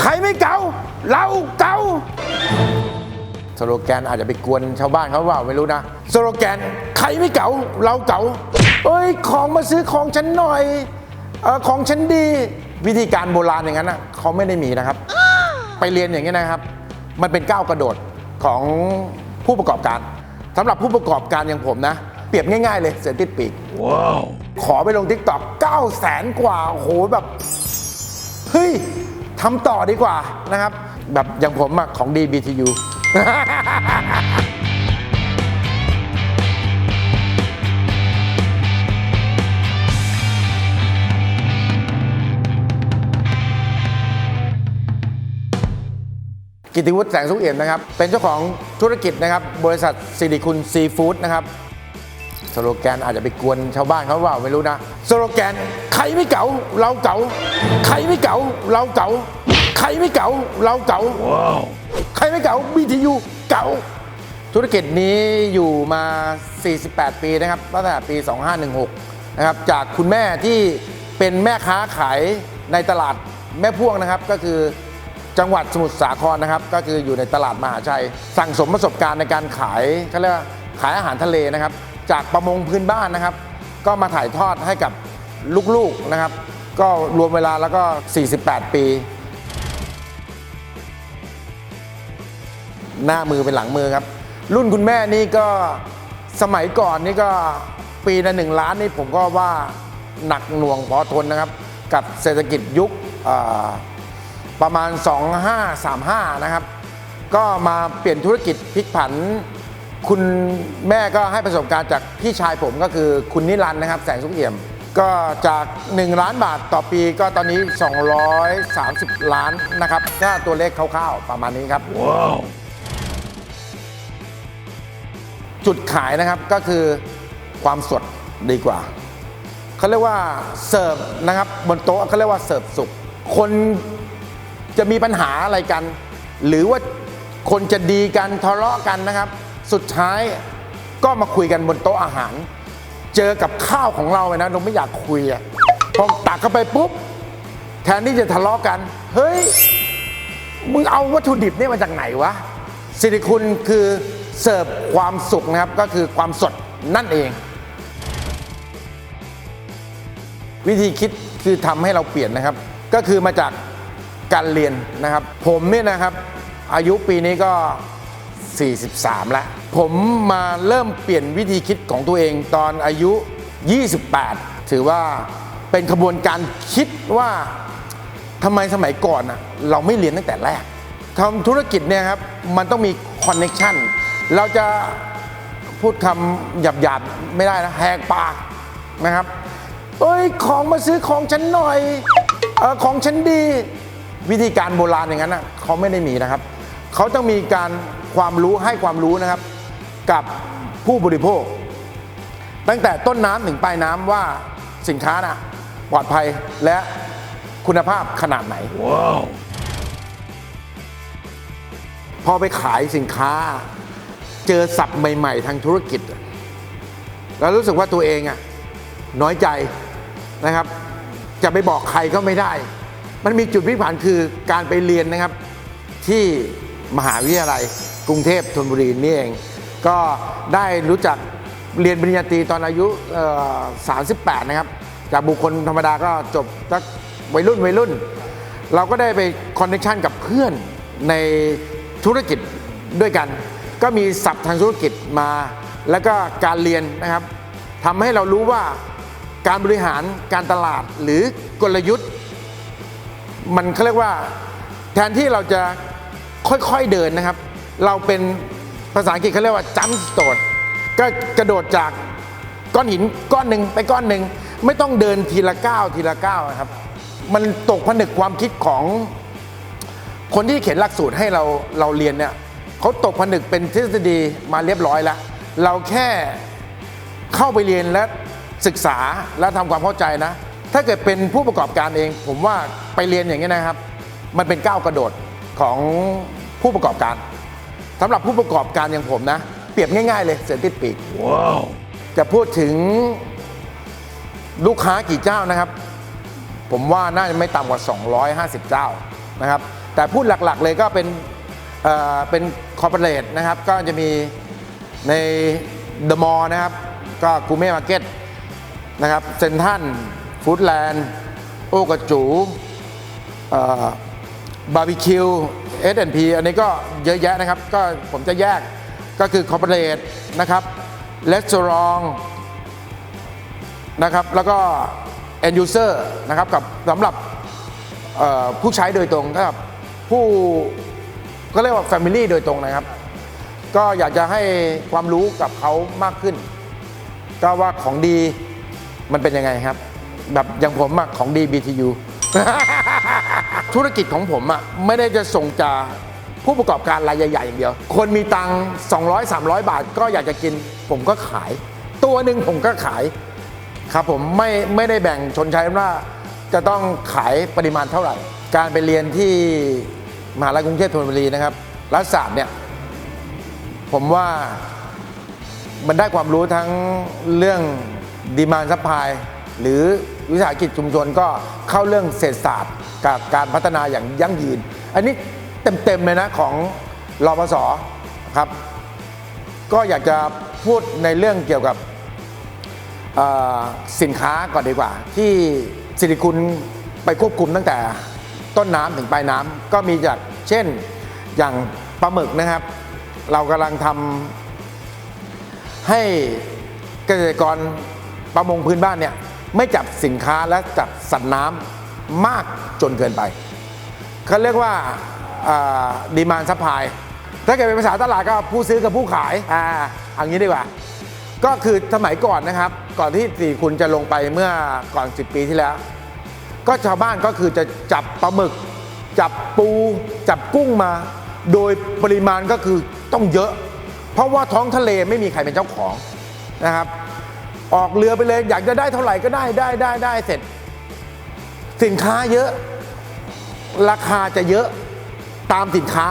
ใครไม่เก่า เราเก่าสโลแกนอาจจะไปกวนชาวบ้านเขาว่าไม่รู้นะสโลแกนใครไม่เก่า เราเก่าเอ้ยของมาซื้อของฉันหน่อยเออของฉันดีวิธีการโบราณอย่างนั้นนะเขาไม่ได้มีนะครับ ไปเรียนอย่างนี้นะครับ มันเป็นก้าวกระโดดของผู้ประกอบการสำหรับผู้ประกอบการอย่างผมนะ เปรียบง่ายๆเลยเสือติดปีกขอไปลงทิกตอก9แสนกว่าโอ้โหแบบเฮ้ย ทำต่อดีกว่านะครับ แบบอย่างผมอะของดี BTU กิติวุฒิแสงสุขเอี่ยมนะครับ เป็นเจ้าของธุรกิจนะครับ บริษัทสิริคุณซีฟู้ดนะครับ โลแกนอาจจะไปกวนชาวบ้านเขาว่าไม่รู้นะสโลแกนใครไม่เก๋าเราเก๋าใครไม่เก๋าเราเก๋าใครไม่เก๋าเราเก๋าใครไม่เก๋า BTU เก๋าธุรกิจนี้อยู่มา 48 ปีนะครับตั้งแต่ปี 2516 นะครับ จากคุณแม่ที่เป็นแม่ค้าขายในตลาดแม่พ่วงนะครับ ก็คือจังหวัดสมุทรสาครนะครับ ก็คืออยู่ในตลาดมหาชัย สั่งสมประสบการณ์ในการขายเขาเรียกว่าขายอาหารทะเลนะครับ จากประมงพื้นบ้านนะครับ ก็มาถ่ายทอดให้กับลูกๆนะครับ ก็รวมเวลาแล้วก็ 48 ปี หน้ามือเป็นหลังมือครับ รุ่นคุณแม่นี่ก็สมัยก่อนนี่ก็ปีละหนึ่งล้านนี่ผมก็ว่าหนักหน่วงพอทนนะครับ กับเศรษฐกิจยุคประมาณ 2535 นะครับ ก็มาเปลี่ยนธุรกิจพลิกผัน คุณแม่ก็ให้ประสบการณ์จากพี่ชายผมก็คือคุณนิรันดร์นะครับ แสงสุขเอี่ยม ก็จาก 1 ล้านบาทต่อปีก็ตอนนี้ 230 ล้านนะครับถ้าตัวเลขคร่าวๆประมาณนี้ครับ จุดขายนะครับก็คือความสดดีกว่าเขาเรียกว่าเสิร์ฟนะครับบนโต๊ะเขาเรียกว่าเสิร์ฟสุกคนจะมีปัญหาอะไรกัน หรือว่าคนจะดีกันทะเลาะกันนะครับ สุดท้ายก็มาคุยกันบนโต๊ะอาหาร เจอกับข้าวของเราไปนะเราไม่อยากคุยอะพอตักเข้าไปปุ๊บ แทนที่จะทะเลาะกัน เฮ้ย มึงเอาวัตถุดิบเนี่ยมาจากไหนวะสิริคุณคือเสิร์ฟความสุขนะครับก็คือความสดนั่นเอง วิธีคิดคือทำให้เราเปลี่ยนนะครับ ก็คือมาจากการเรียนนะครับ ผมเนี่ยนะครับ อายุปีนี้ก็ 43แล้วผมมาเริ่มเปลี่ยนวิธีคิดของตัวเองตอนอายุ 28 ถือว่าเป็นขบวนการคิดว่าทำไมสมัยก่อนนะเราไม่เรียนตั้งแต่แรกทำธุรกิจเนี่ยครับมันต้องมีคอนเน็ชันเราจะพูดคำหยาบๆไม่ได้นะแหกปากนะครับเอ้ยของมาซื้อของฉันหน่อยออของฉันดี วิธีการโบราณอย่างนั้นนะเขาไม่ได้มีนะครับ เขาต้องมีการ ความรู้ให้ความรู้นะครับ กับผู้บริโภค ตั้งแต่ต้นน้ำถึงปลายน้ำว่าสินค้าน่ะปลอดภัยและคุณภาพขนาดไหนพอไปขายสินค้า เจอศัพท์ใหม่ ๆ ทางธุรกิจแล้วรู้สึกว่าตัวเองอะน้อยใจนะครับ จะไปบอกใครก็ไม่ได้ มันมีจุดพลิกผันคือการไปเรียนนะครับที่มหาวิทยาลัย กรุงเทพธนบุรีนี่เอง ก็ได้รู้จักเรียนปริญญาตรีตอนอายุ 38 นะครับ จากบุคคลธรรมดาก็จบสักวัยรุ่นวัยรุ่น เราก็ได้ไปคอนเนคชันกับเพื่อนในธุรกิจด้วยกัน ก็มีศัพท์ทางธุรกิจมา แล้วก็การเรียนนะครับทำให้เรารู้ว่าการบริหารการตลาดหรือกลยุทธ์ มันเขาเรียกว่าแทนที่เราจะค่อยๆเดินนะครับ เราเป็นภาษาอังกฤษเขาเรียกว่า jump stone ก็กระโดดจากก้อนหินก้อนหนึ่งไปก้อนหนึ่งไม่ต้องเดินทีละก้าวทีละก้าวนะครับ มันตกผนึกความคิดของคนที่เขียนหลักสูตรให้เราเราเรียนเนี่ยเขาตกผนึกเป็นทฤษฎีมาเรียบร้อยแล้ว เราแค่เข้าไปเรียนและศึกษาและทำความเข้าใจนะ ถ้าเกิดเป็นผู้ประกอบการเอง ผมว่าไปเรียนอย่างนี้นะครับ มันเป็นก้าวกระโดดของผู้ประกอบการ สำหรับผู้ประกอบการอย่างผมนะ เปรียบง่ายๆเลยเสือติดปีกจะพูดถึงลูกค้ากี่เจ้านะครับ ผมว่าน่าจะไม่ต่ำกว่า 250 เจ้านะครับ แต่พูดหลักๆเลยก็เป็นเอ่อเป็นคอร์ปอเรทนะครับ ก็จะมีในเดอะมอลล์นะครับ ก็กูเม่มาร์เก็ตนะครับเซนทันฟู้ดแลนด์ โอกระจู บาร์บีคิวเอสแอนพีอันนี้ก็เยอะแยะนะครับ ก็ผมจะแยกก็คือคอร์เปอเรทนะครับレสอรองนะครับ แล้วก็ end user นะครับกับสำหรับผู้ใช้โดยตรงกับผู้ก็เรียกว่า Family โดยตรงนะครับ ก็อยากจะให้ความรู้กับเขามากขึ้น ก็ว่าของดีมันเป็นยังไงครับ แบบอย่างผมของดี BTU ธุรกิจของผมอะไม่ได้จะส่งจากผู้ประกอบการรายใหญ่ๆอย่างเดียว คนมีตังค์200 300 บาทก็อยากจะกิน ผมก็ขาย ตัวหนึ่งผมก็ขายครับผมไม่ไม่ได้แบ่งชนชั้นว่าจะต้องขายปริมาณเท่าไหร่ การไปเรียนที่มหาลัยกรุงเทพธนบุรีนะครับรัฐศาสตร์เนี่ยผมว่ามันได้ความรู้ทั้งเรื่องดีมานซัพพลายหรือ วิสาหกิจชุมชนก็เข้าเรื่องเศรษฐศาสตร์กับการพัฒนาอย่างยั่งยืน อันนี้เต็มๆเลยนะของรปสครับ ก็อยากจะพูดในเรื่องเกี่ยวกับสินค้าก่อนดีกว่า ที่สิริคุณไปควบคุมตั้งแต่ต้นน้ำถึงปลายน้ำก็มีจากเช่นอย่างปลาหมึกนะครับ เรากำลังทำให้เกษตรกรประมงพื้นบ้านเนี่ย ไม่จับสินค้าและจับสัตว์น้ำมากจนเกินไปเขาเรียกว่าดีมานซัพพลายถ้าเกิดเป็นภาษาตลาดก็ผู้ซื้อกับผู้ขายอ่าเอย่างนี้ดีกว่า ก็คือสมัยก่อนนะครับ ก่อนที่สี่คุณจะลงไปเมื่อก่อน 10 ปีที่แล้ว ก็ชาวบ้านก็คือจะจับปลาหมึก จับปูจับกุ้งมา โดยปริมาณก็คือต้องเยอะ เพราะว่าท้องทะเลไม่มีใครเป็นเจ้าของนะครับ ออกเรือไปเลย อยากจะได้เท่าไหร่ก็ได้ได้ได้ได้เสร็จ สินค้าเยอะ ราคาจะเยอะตามสินค้า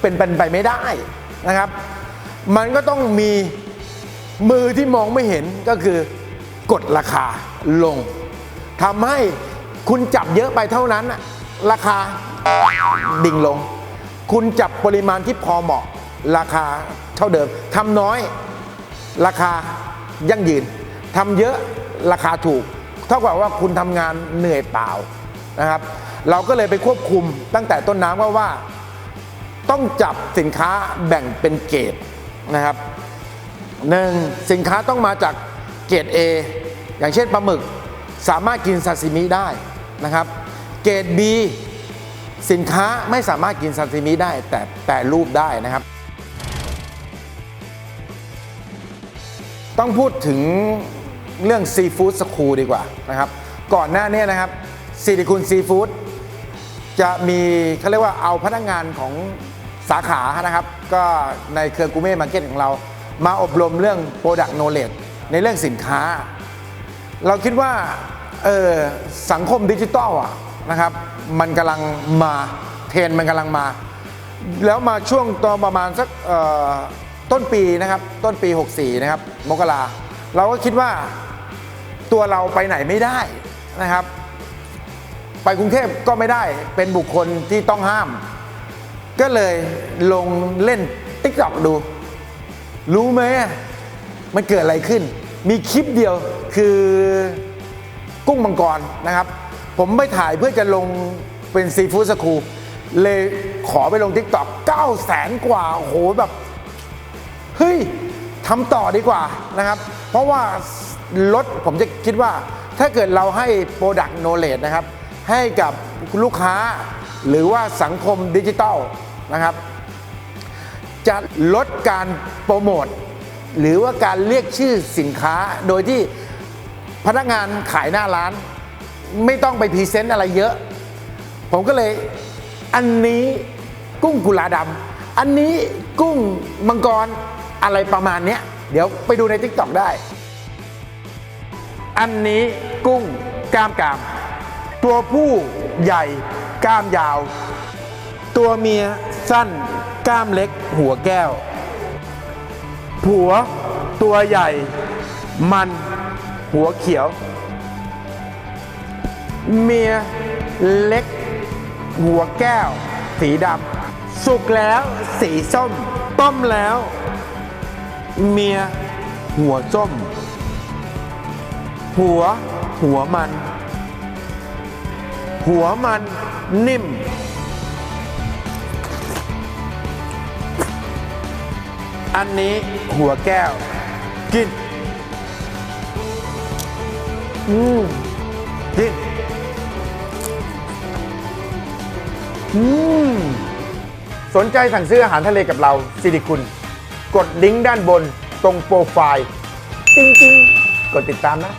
เป็นเป็นไปไม่ได้นะครับ มันก็ต้องมีมือที่มองไม่เห็นก็คือกดราคาลงทำให้คุณจับเยอะไปเท่านั้น ราคาดิ่งลง คุณจับปริมาณที่พอเหมาะ ราคาเท่าเดิมทำน้อย ราคา ยั่งยืนทำเยอะราคาถูก เท่ากับว่าคุณทำงานเหนื่อยเปล่านะครับ เราก็เลยไปควบคุมตั้งแต่ต้นน้ำว่าว่า ต้องจับสินค้าแบ่งเป็นเกรดนะครับหนึ่งสินค้าต้องมาจากเกรด A อย่างเช่นปลาหมึกสามารถกินซาซิมิได้นะครับ เกรด B สินค้าไม่สามารถกินซาซิมิได้ แต่แปรรูปได้นะครับ ต้องพูดถึงเรื่องซีฟู้ดสคูลดีกว่านะครับ ก่อนหน้านี้นะครับซิลิคุณซีฟู้ดจะมีเขาเรียกว่าเอาพนักงานของสาขานะครับ ก็ในเครือกูเม่มาร์เก็ตของเรา มาอบรมเรื่อง Product Knowledge ในเรื่องสินค้า เราคิดว่าเออสังคมดิจิตอลอะนะครับ มันกำลังมาเทรนมันกำลังมา แล้วมาช่วงตอนประมาณสัก ต้นปีนะครับต้นปี 64 นะครับ มกราเราก็คิดว่าตัวเราไปไหนไม่ได้นะครับ ไปกรุงเทพก็ไม่ได้เป็นบุคคลที่ต้องห้าม ก็เลยลงเล่นติ๊กต็อกดู รู้ไหมมันเกิดอะไรขึ้น มีคลิปเดียวคือกุ้งมังกรนะครับ ผมไปถ่ายเพื่อจะลงเป็นซีฟู้ดสคูลเลยขอไปลงทิกตอก9แสนกว่าโอ้โหแบบ เฮ้ยทำต่อดีกว่านะครับ เพราะว่าลดผมจะคิดว่าถ้าเกิดเราให้ Product Knowledge นะครับ ให้กับลูกค้าหรือว่าสังคมดิจิทัลนะครับ จะลดการโปรโมทหรือว่าการเรียกชื่อสินค้าโดยที่พนักงานขายหน้าร้าน ไม่ต้องไปพรีเซนต์อะไรเยอะ ผมก็เลยอันนี้กุ้งกุลาดำอันนี้กุ้งมังกร อะไรประมาณเนี้ยเดี๋ยวไปดูใน t ิ k t o k ได้ อันนี้กุ้งกล้ามกราม ตัวผู้ใหญ่กล้ามยาว ตัวเมียสั้นกล้ามเล็กหัวแก้ว ผัวตัวใหญ่ มันหัวเขียว เมียเล็ก หัวแก้ว สีดำสุกแล้วสีส้ม ต้มแล้ว เมีย หัวส้ม หัว หัวมัน หัวมันนิ่ม อันนี้หัวแก้ว กิน อืมกิน อืม สนใจสั่งซื้ออาหารทะเลกับเราสิริคุณ ดลิงก์ด้านบนตรงโปรไฟล์จริงๆ กดติดตามนะ